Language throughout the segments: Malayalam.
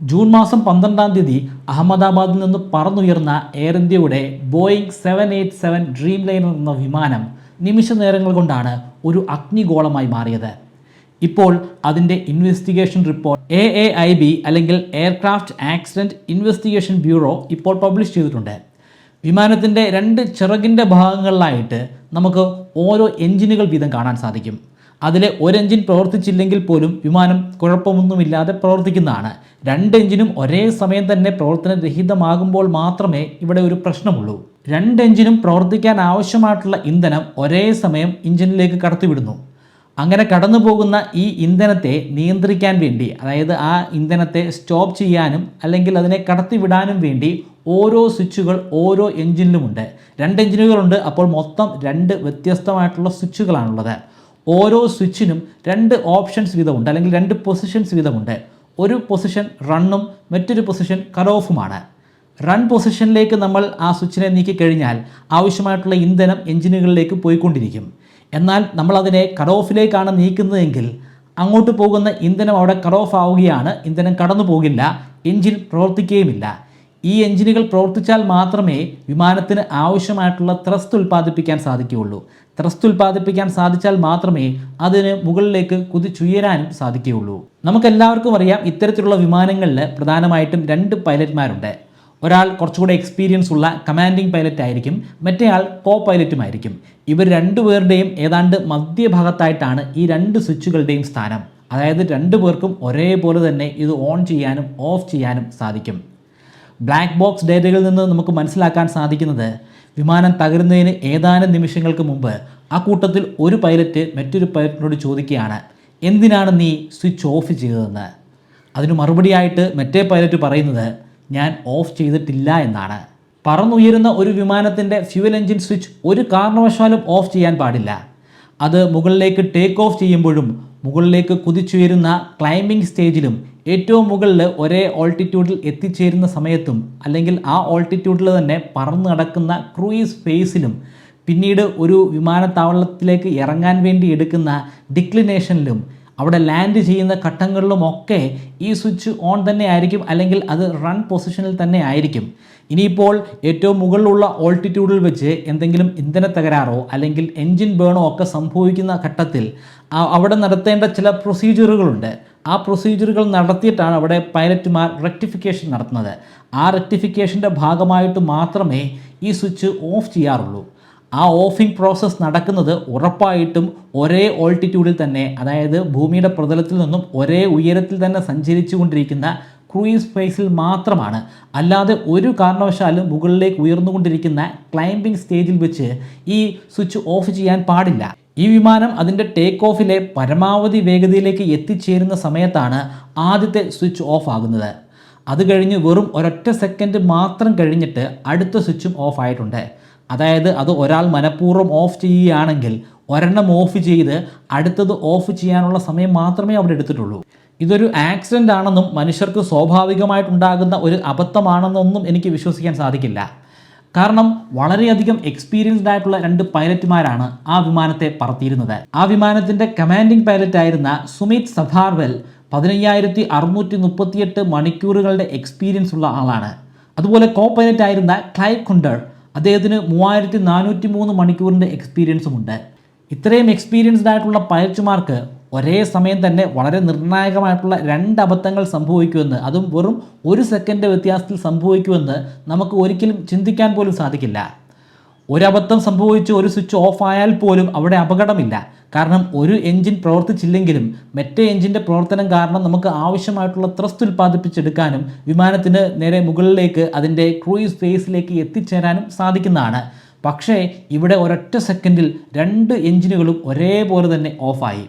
ജൂൺ മാസം പന്ത്രണ്ടാം തീയതി അഹമ്മദാബാദിൽ നിന്ന് പറന്നുയർന്ന എയർ ഇന്ത്യയുടെ Boeing seven eight seven Dreamliner എന്ന വിമാനം നിമിഷ നേരങ്ങൾ കൊണ്ടാണ് ഒരു അഗ്നിഗോളമായി മാറിയത്. ഇപ്പോൾ അതിന്റെ investigation report A A I B അല്ലെങ്കിൽ എയർക്രാഫ്റ്റ് ആക്സിഡന്റ് ഇൻവെസ്റ്റിഗേഷൻ ബ്യൂറോ ഇപ്പോൾ പബ്ലിഷ് ചെയ്തിട്ടുണ്ട്. വിമാനത്തിന്റെ രണ്ട് ചിറകിന്റെ ഭാഗങ്ങളിലായിട്ട് നമുക്ക് ഓരോ എഞ്ചിനുകൾ വീതം കാണാൻ സാധിക്കും. അതിലെ ഒരു എഞ്ചിൻ പ്രവർത്തിച്ചില്ലെങ്കിൽ പോലും വിമാനം കുഴപ്പമൊന്നുമില്ലാതെ പ്രവർത്തിക്കുന്നതാണ്. രണ്ട് എഞ്ചിനും ഒരേ സമയം തന്നെ പ്രവർത്തനരഹിതമാകുമ്പോൾ മാത്രമേ ഇവിടെ ഒരു പ്രശ്നമുള്ളൂ. രണ്ട് എഞ്ചിനും പ്രവർത്തിക്കാൻ ആവശ്യമായിട്ടുള്ള ഇന്ധനം ഒരേ സമയം എഞ്ചിനിലേക്ക് കടത്തിവിടുന്നു. അങ്ങനെ കടന്നു പോകുന്ന ഈ ഇന്ധനത്തെ നിയന്ത്രിക്കാൻ വേണ്ടി അതായത് ആ ഇന്ധനത്തെ സ്റ്റോപ്പ് ചെയ്യാനും അല്ലെങ്കിൽ അതിനെ കടത്തിവിടാനും വേണ്ടി ഓരോ സ്വിച്ചുകൾ ഓരോ എഞ്ചിനിലുമുണ്ട്. രണ്ട് എഞ്ചിനുകളുണ്ട് അപ്പോൾ മൊത്തം രണ്ട് വ്യത്യസ്തമായിട്ടുള്ള സ്വിച്ചുകളാണുള്ളത്. ഓരോ സ്വിച്ചിനും രണ്ട് ഓപ്ഷൻസ് വീതമുണ്ട് അല്ലെങ്കിൽ രണ്ട് പൊസിഷൻസ് വീതമുണ്ട്. ഒരു പൊസിഷൻ റണ്ണും മറ്റൊരു പൊസിഷൻ കട്ട് ഓഫുമാണ് റൺ പൊസിഷനിലേക്ക് നമ്മൾ ആ സ്വിച്ചിനെ നീക്കിക്കഴിഞ്ഞാൽ ആവശ്യമായിട്ടുള്ള ഇന്ധനം എഞ്ചിനുകളിലേക്ക് പോയിക്കൊണ്ടിരിക്കും. എന്നാൽ നമ്മൾ അതിനെ കട്ട് ഓഫിലേക്കാണ് നീക്കുന്നതെങ്കിൽ അങ്ങോട്ട് പോകുന്ന ഇന്ധനം അവിടെ കട്ട് ഓഫ് ആവുകയാണ് ഇന്ധനം കടന്നു പോകില്ല എഞ്ചിൻ പ്രവർത്തിക്കുകയുമില്ല. ഈ എഞ്ചിനുകൾ പ്രവർത്തിച്ചാൽ മാത്രമേ വിമാനത്തിന് ആവശ്യമായിട്ടുള്ള ത്രസ്റ്റ് ഉൽപ്പാദിപ്പിക്കാൻ സാധിക്കുകയുള്ളൂ. ത്രസ്റ്റ് ഉൽപ്പാദിപ്പിക്കാൻ സാധിച്ചാൽ മാത്രമേ അതിന് മുകളിലേക്ക് കുതിച്ചുയരാനും സാധിക്കുകയുള്ളൂ. നമുക്കെല്ലാവർക്കും അറിയാം ഇത്തരത്തിലുള്ള വിമാനങ്ങളിൽ പ്രധാനമായിട്ടും രണ്ട് പൈലറ്റ്മാരുണ്ട്. ഒരാൾ കുറച്ചുകൂടെ എക്സ്പീരിയൻസ് ഉള്ള കമാൻഡിംഗ് പൈലറ്റ് ആയിരിക്കും മറ്റേയാൾ കോ പൈലറ്റുമായിരിക്കും ഇവർ രണ്ടുപേരുടെയും ഏതാണ്ട് മധ്യഭാഗത്തായിട്ടാണ് ഈ രണ്ട് സ്വിച്ചുകളുടെയും സ്ഥാനം. അതായത് രണ്ടു പേർക്കും ഒരേപോലെ തന്നെ ഇത് ഓൺ ചെയ്യാനും ഓഫ് ചെയ്യാനും സാധിക്കും. ബ്ലാക്ക് ബോക്സ് ഡേറ്റകളിൽ നിന്ന് നമുക്ക് മനസ്സിലാക്കാൻ സാധിക്കുന്നത് വിമാനം തകരുന്നതിന് ഏതാനും നിമിഷങ്ങൾക്ക് മുമ്പ് ആ കൂട്ടത്തിൽ ഒരു പൈലറ്റ് മറ്റൊരു പൈലറ്റിനോട് ചോദിക്കുകയാണ് എന്തിനാണ് നീ സ്വിച്ച് ഓഫ് ചെയ്തതെന്ന്? അതിന് മറുപടിയായിട്ട് മറ്റേ പൈലറ്റ് പറയുന്നത് ഞാൻ ഓഫ് ചെയ്തിട്ടില്ല എന്നാണ്. പറന്നുയരുന്ന ഒരു വിമാനത്തിന്റെ ഫ്യൂവൽ എഞ്ചിൻ സ്വിച്ച് ഒരു കാരണവശാലും ഓഫ് ചെയ്യാൻ പാടില്ല. അത് മുകളിലേക്ക് ടേക്ക് ഓഫ് ചെയ്യുമ്പോഴും മുകളിലേക്ക് കുതിച്ചുയരുന്ന ക്ലൈംബിംഗ് സ്റ്റേജിലും ഏറ്റവും മുകളിൽ ഒരേ ഓൾട്ടിറ്റ്യൂഡിൽ എത്തിച്ചേരുന്ന സമയത്തും അല്ലെങ്കിൽ ആ ഓൾട്ടിറ്റ്യൂഡിൽ തന്നെ പറന്ന് നടക്കുന്ന ക്രൂയിസ് ഫേസിലും പിന്നീട് ഒരു വിമാനത്താവളത്തിലേക്ക് ഇറങ്ങാൻ വേണ്ടി എടുക്കുന്ന ഡിക്ലിനേഷനിലും അവിടെ ലാൻഡ് ചെയ്യുന്ന ഘട്ടങ്ങളിലുമൊക്കെ ഈ സ്വിച്ച് ഓൺ തന്നെ ആയിരിക്കും അല്ലെങ്കിൽ അത് റൺ പൊസിഷനിൽ തന്നെ ആയിരിക്കും. ഇനിയിപ്പോൾ ഏറ്റവും മുകളിലുള്ള ഓൾട്ടിറ്റ്യൂഡിൽ വെച്ച് എന്തെങ്കിലും ഇന്ധന തകരാറോ അല്ലെങ്കിൽ എൻജിൻ ബേണോ ഒക്കെ സംഭവിക്കുന്ന ഘട്ടത്തിൽ അവിടെ നടത്തേണ്ട ചില പ്രൊസീജിയറുകളുണ്ട് ആ പ്രൊസീജിയറുകൾ നടത്തിയിട്ടാണ് അവിടെ പൈലറ്റുമാർ റെക്ടിഫിക്കേഷൻ നടത്തുന്നത്. ആ റെക്ടിഫിക്കേഷന്റെ ഭാഗമായിട്ട് മാത്രമേ ഈ സ്വിച്ച് ഓഫ് ചെയ്യാറുള്ളൂ. ആ ഓഫിംഗ് പ്രോസസ്സ് നടക്കുന്നത് ഉറപ്പായിട്ടും ഒരേ ഓൾട്ടിറ്റ്യൂഡിൽ തന്നെ അതായത് ഭൂമിയുടെ പ്രതലത്തിൽ നിന്നും ഒരേ ഉയരത്തിൽ തന്നെ സഞ്ചരിച്ചു കൊണ്ടിരിക്കുന്ന ക്രൂയിസ് സ്പേസിൽ മാത്രമാണ്. അല്ലാതെ ഒരു കാരണവശാലും മുകളിലേക്ക് ഉയർന്നുകൊണ്ടിരിക്കുന്ന ക്ലൈംബിംഗ് സ്റ്റേജിൽ വെച്ച് ഈ സ്വിച്ച് ഓഫ് ചെയ്യാൻ പാടില്ല. ഈ വിമാനം അതിന്റെ ടേക്ക് ഓഫിലെ പരമാവധി വേഗതയിലേക്ക് എത്തിച്ചേരുന്ന സമയത്താണ് ആദ്യത്തെ സ്വിച്ച് ഓഫ് ആകുന്നത്. അത് കഴിഞ്ഞ് വെറും ഒരൊറ്റ സെക്കൻഡ് മാത്രം കഴിഞ്ഞിട്ട് അടുത്ത സ്വിച്ചും ഓഫ് ആയിട്ടുണ്ട്. അതായത് അത് ഒരാൾ മനഃപൂർവം ഓഫ് ചെയ്യുകയാണെങ്കിൽ ഒരെണ്ണം ഓഫ് ചെയ്ത് അടുത്തത് ഓഫ് ചെയ്യാനുള്ള സമയം മാത്രമേ അവിടെ എടുത്തിട്ടുള്ളൂ. ഇതൊരു ആക്സിഡന്റ് ആണെന്നും മനുഷ്യർക്ക് സ്വാഭാവികമായിട്ടുണ്ടാകുന്ന ഒരു അബദ്ധമാണെന്നൊന്നും എനിക്ക് വിശ്വസിക്കാൻ സാധിക്കില്ല. കാരണം വളരെയധികം എക്സ്പീരിയൻസ്ഡ് ആയിട്ടുള്ള രണ്ട് പൈലറ്റുമാരാണ് ആ വിമാനത്തെ പറത്തിയിരുന്നത്. ആ വിമാനത്തിന്റെ കമാൻഡിംഗ് പൈലറ്റ് ആയിരുന്ന സുമിത് സഭാർവെൽ പതിനയ്യായിരത്തി അറുന്നൂറ്റി മുപ്പത്തിയെട്ട് മണിക്കൂറുകളുടെ എക്സ്പീരിയൻസ് ഉള്ള ആളാണ്. അതുപോലെ കോ പൈലറ്റ് ആയിരുന്ന ക്ലൈവ് കുണ്ടർ അദ്ദേഹത്തിന് മൂവായിരത്തി നാനൂറ്റി മൂന്ന് മണിക്കൂറിന്റെ എക്സ്പീരിയൻസും ഉണ്ട്. ഇത്രയും എക്സ്പീരിയൻസ്ഡ് ആയിട്ടുള്ള പൈലറ്റുമാർക്ക് ഒരേ സമയം തന്നെ വളരെ നിർണായകമായിട്ടുള്ള രണ്ട് അബദ്ധങ്ങൾ സംഭവിക്കുമെന്ന് അതും വെറും ഒരു സെക്കൻഡ് വ്യത്യാസത്തിൽ സംഭവിക്കുമെന്ന് നമുക്ക് ഒരിക്കലും ചിന്തിക്കാൻ പോലും സാധിക്കില്ല. ഒരബദ്ധം സംഭവിച്ച് ഒരു സ്വിച്ച് ഓഫ് ആയാൽ പോലും അവിടെ അപകടമില്ല. കാരണം ഒരു എഞ്ചിൻ പ്രവർത്തിച്ചില്ലെങ്കിലും മറ്റേ എഞ്ചിന്റെ പ്രവർത്തനം കാരണം നമുക്ക് ആവശ്യമായിട്ടുള്ള ത്രസ്റ്റ് ഉൽപ്പാദിപ്പിച്ചെടുക്കാനും വിമാനത്തിന് നേരെ മുകളിലേക്ക് അതിന്റെ ക്രൂയിസ് ഫേസിലേക്ക് എത്തിച്ചേരാനും സാധിക്കുന്നതാണ്. പക്ഷേ ഇവിടെ ഒരൊറ്റ സെക്കൻഡിൽ രണ്ട് എഞ്ചിനുകളും ഒരേപോലെ തന്നെ ഓഫായി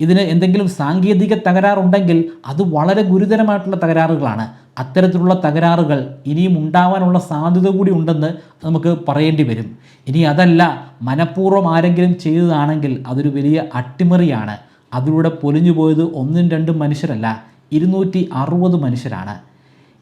ഇതിന് എന്തെങ്കിലും സാങ്കേതിക തകരാറുണ്ടെങ്കിൽ അത് വളരെ ഗുരുതരമായിട്ടുള്ള തകരാറുകളാണ്. അത്തരത്തിലുള്ള തകരാറുകൾ ഇനിയും ഉണ്ടാവാനുള്ള സാധ്യത കൂടി ഉണ്ടെന്ന് നമുക്ക് പറയേണ്ടി വരും. ഇനി അതല്ല മനഃപൂർവം ആരെങ്കിലും ചെയ്തതാണെങ്കിൽ അതൊരു വലിയ അട്ടിമറിയാണ്. അതിലൂടെ പൊലിഞ്ഞു പോയത് ഒന്നും രണ്ടും മനുഷ്യരല്ല ഇരുന്നൂറ്റി അറുപത് മനുഷ്യരാണ്.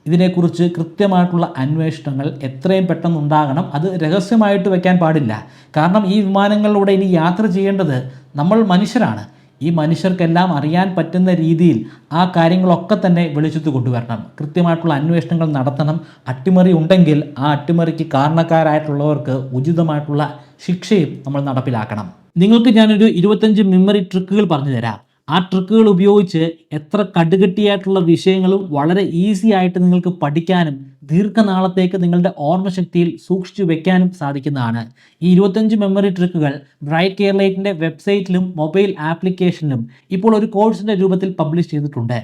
ഇതിനെക്കുറിച്ച് കൃത്യമായിട്ടുള്ള അന്വേഷണങ്ങൾ എത്രയും പെട്ടെന്ന് ഉണ്ടാകണം. അത് രഹസ്യമായിട്ട് വയ്ക്കാൻ പാടില്ല. കാരണം ഈ വിമാനങ്ങളിലൂടെ ഇനി യാത്ര ചെയ്യേണ്ടത് നമ്മൾ മനുഷ്യരാണ്. ഈ മനുഷ്യർക്കെല്ലാം അറിയാൻ പറ്റുന്ന രീതിയിൽ ആ കാര്യങ്ങളൊക്കെ തന്നെ വെളിച്ചത്ത് കൊണ്ടുവരണം. കൃത്യമായിട്ടുള്ള അന്വേഷണങ്ങൾ നടത്തണം. അട്ടിമറി ഉണ്ടെങ്കിൽ ആ അട്ടിമറിക്ക് കാരണക്കാരായിട്ടുള്ളവർക്ക് ഉചിതമായിട്ടുള്ള ശിക്ഷയും നമ്മൾ നടപ്പിലാക്കണം. നിങ്ങൾക്ക് ഞാനൊരു ഇരുപത്തഞ്ച് മെമ്മറി ട്രിക്കുകൾ പറഞ്ഞു തരാം ആ ട്രിക്കുകൾ ഉപയോഗിച്ച് എത്ര കടുകട്ടിയായിട്ടുള്ള വിഷയങ്ങളും വളരെ ഈസി ആയിട്ട് നിങ്ങൾക്ക് പഠിക്കാനും ദീർഘനാളത്തേക്ക് നിങ്ങളുടെ ഓർമ്മശക്തിയിൽ സൂക്ഷിച്ചു വെക്കാനും സാധിക്കുന്നതാണ്. ഈ ഇരുപത്തഞ്ച് മെമ്മറി ട്രിക്കുകൾ ബ്രൈറ്റ് കെയർലൈറ്റിന്റെ വെബ്സൈറ്റിലും മൊബൈൽ ആപ്ലിക്കേഷനിലും ഇപ്പോൾ ഒരു കോഴ്സിന്റെ രൂപത്തിൽ പബ്ലിഷ് ചെയ്തിട്ടുണ്ട്.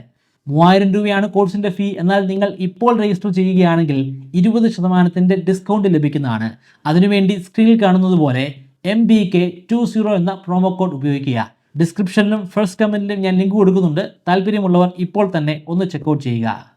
മൂവായിരം രൂപയാണ് കോഴ്സിന്റെ ഫീ എന്നാൽ നിങ്ങൾ ഇപ്പോൾ രജിസ്റ്റർ ചെയ്യുകയാണെങ്കിൽ ഇരുപത് ശതമാനത്തിന്റെ ഡിസ്കൗണ്ട് ലഭിക്കുന്നതാണ്. അതിനുവേണ്ടി സ്ക്രീനിൽ കാണുന്നത് പോലെ M B K two zero എന്ന പ്രോമോ കോഡ് ഉപയോഗിക്കുക. ഡിസ്ക്രിപ്ഷനിലും ഫസ്റ്റ് കമന്റിലും ഞാൻ ലിങ്ക് കൊടുക്കുന്നുണ്ട്. താല്പര്യമുള്ളവർ ഇപ്പോൾ തന്നെ ഒന്ന് ചെക്കൗട്ട് ചെയ്യുക.